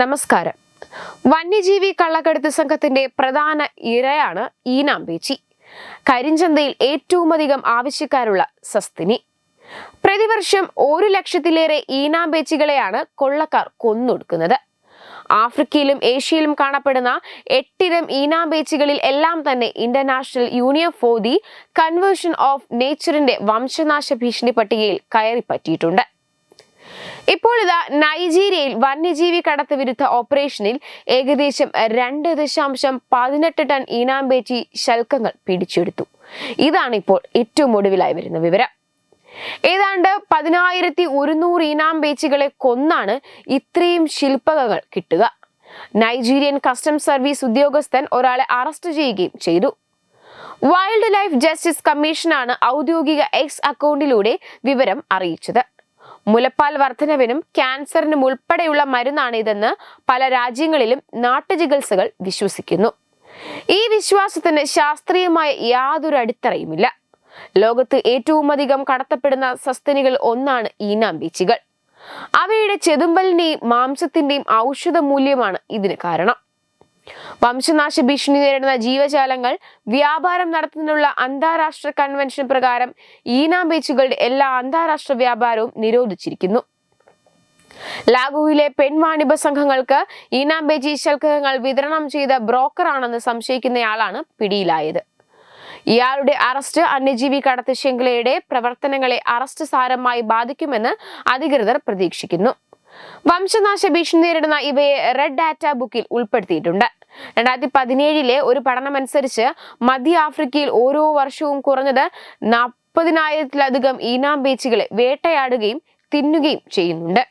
നമസ്കാരം. വന്യജീവി കള്ളക്കടത്ത് സംഘത്തിന്റെ പ്രധാന ഇരയാണ് ഈനാമ്പേച്ചി കരിഞ്ചന്തയിൽ ഏറ്റവുമധികം ആവശ്യക്കാരുള്ള സസ്തിനി. പ്രതിവർഷം ഒരു ലക്ഷത്തിലേറെ ഈനാമ്പേച്ചികളെയാണ് കൊള്ളക്കാർ കൊന്നൊടുക്കുന്നത്. ആഫ്രിക്കയിലും ഏഷ്യയിലും കാണപ്പെടുന്ന എട്ടിനം ഈനാമ്പേച്ചികളിൽ എല്ലാം തന്നെ international union for the conversion of നേച്ചറിന്റെ വംശനാശ ഭീഷണി പട്ടികയിൽ കയറിപ്പറ്റിയിട്ടുണ്ട്. ഇപ്പോൾ ഇതാ നൈജീരിയയിൽ വന്യജീവി കടത്ത് വിരുദ്ധ ഓപ്പറേഷനിൽ ഏകദേശം രണ്ട് ദശാംശം പതിനെട്ട് ടൺ ഈനാമ്പേച്ചി ശൽക്കങ്ങൾ പിടിച്ചെടുത്തു. ഇതാണ് ഇപ്പോൾ ഏറ്റവും ഒടുവിലായി വരുന്ന വിവരം. ഏതാണ്ട് പതിനായിരത്തി ഒരുന്നൂറ് ഈനാമ്പേച്ചികളെ കൊന്നാണ് ഇത്രയും ശില്പകങ്ങൾ കിട്ടുക. നൈജീരിയൻ കസ്റ്റംസ് സർവീസ് ഉദ്യോഗസ്ഥൻ ഒരാളെ അറസ്റ്റ് ചെയ്യുകയും ചെയ്തു. വൈൽഡ് ലൈഫ് ജസ്റ്റിസ് കമ്മീഷനാണ് ഔദ്യോഗിക എക്സ് അക്കൗണ്ടിലൂടെ വിവരം അറിയിച്ചത്. മുലപ്പാൽ വർധനവിനും ക്യാൻസറിനും ഉൾപ്പെടെയുള്ള മരുന്നാണ് ഇതെന്ന് പല രാജ്യങ്ങളിലും നാട്ടുചികിത്സകൾ വിശ്വസിക്കുന്നു. ഈ വിശ്വാസത്തിന് ശാസ്ത്രീയമായ യാതൊരു അടിത്തറയുമില്ല. ലോകത്ത് ഏറ്റവും അധികം കടത്തപ്പെടുന്ന സസ്തനികൾ ഒന്നാണ് ഈനാമ്പീച്ചികൾ അവയുടെ ചെതുമ്പലിന്റെയും മാംസത്തിന്റെയും ഔഷധ മൂല്യമാണ് ഇതിന് കാരണം. വംശനാശ ഭീഷണി നേരിടുന്ന ജീവജാലങ്ങൾ വ്യാപാരം നടത്തുന്നതിനുള്ള അന്താരാഷ്ട്ര കൺവെൻഷൻ പ്രകാരം ഈനാമ്പേച്ചുകളുടെ എല്ലാ അന്താരാഷ്ട്ര വ്യാപാരവും നിരോധിച്ചിരിക്കുന്നു. ലാഗുവിലെ പെൺവാണിഭ സംഘങ്ങൾക്ക് ഈനാമ്പേജി ശൽക്കങ്ങൾ വിതരണം ചെയ്ത ബ്രോക്കറാണെന്ന് സംശയിക്കുന്നയാളാണ് പിടിയിലായത്. ഇയാളുടെ അറസ്റ്റ് അന്യജീവി കടത്ത് ശൃംഖലയുടെ പ്രവർത്തനങ്ങളെ അറസ്റ്റ് സാരമായി ബാധിക്കുമെന്ന് അധികൃതർ പ്രതീക്ഷിക്കുന്നു. വംശനാശ ഭീഷണി നേരിടുന്ന ഇവയെ റെഡ് ഡാറ്റ ബുക്കിൽ ഉൾപ്പെടുത്തിയിട്ടുണ്ട്. രണ്ടായിരത്തി പതിനേഴിലെ ഒരു പഠനമനുസരിച്ച് മധ്യ ആഫ്രിക്കയിൽ ഓരോ വർഷവും കുറഞ്ഞത് നാൽപ്പതിനായിരത്തിലധികം ഈനാം ബീച്ചുകളെ വേട്ടയാടുകയും തിന്നുകയും ചെയ്യുന്നുണ്ട്.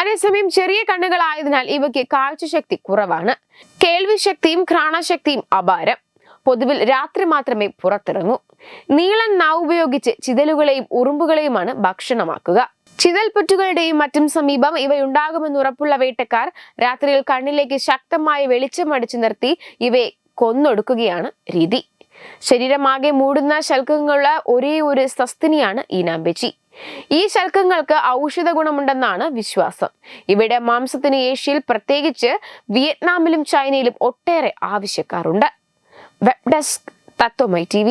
അതേസമയം ചെറിയ കണ്ണുകളായതിനാൽ ഇവയ്ക്ക് കാഴ്ചശക്തി കുറവാണ്. കേൾവി ശക്തിയും ഘ്രാണശക്തിയും അപാരം. പൊതുവിൽ രാത്രി മാത്രമേ പുറത്തിറങ്ങൂ. നീളൻ നാവ് ഉപയോഗിച്ച് ചിതലുകളെയും ഉറുമ്പുകളെയുമാണ് ഭക്ഷണമാക്കുക. ചിതൽപുറ്റുകളുടെയും മറ്റും സമീപം ഇവയുണ്ടാകുമെന്ന് ഉറപ്പുള്ള വേട്ടക്കാർ രാത്രിയിൽ കണ്ണിലേക്ക് ശക്തമായ വെളിച്ചം അടിച്ചു നിർത്തി ഇവയെ കൊന്നൊടുക്കുകയാണ് രീതി. ശരീരമാകെ മൂടുന്ന ശൽക്കങ്ങളുള്ള ഒരേ ഒരു സസ്തിനിയാണ് ഈനാമ്പെച്ചി ഈ ശൽക്കങ്ങൾക്ക് ഔഷധ ഗുണമുണ്ടെന്നാണ് വിശ്വാസം. ഇവയുടെ മാംസത്തിന് ഏഷ്യയിൽ പ്രത്യേകിച്ച് വിയറ്റ്നാമിലും ചൈനയിലും ഒട്ടേറെ ആവശ്യക്കാരുണ്ട്. Web desk Tatwamayi T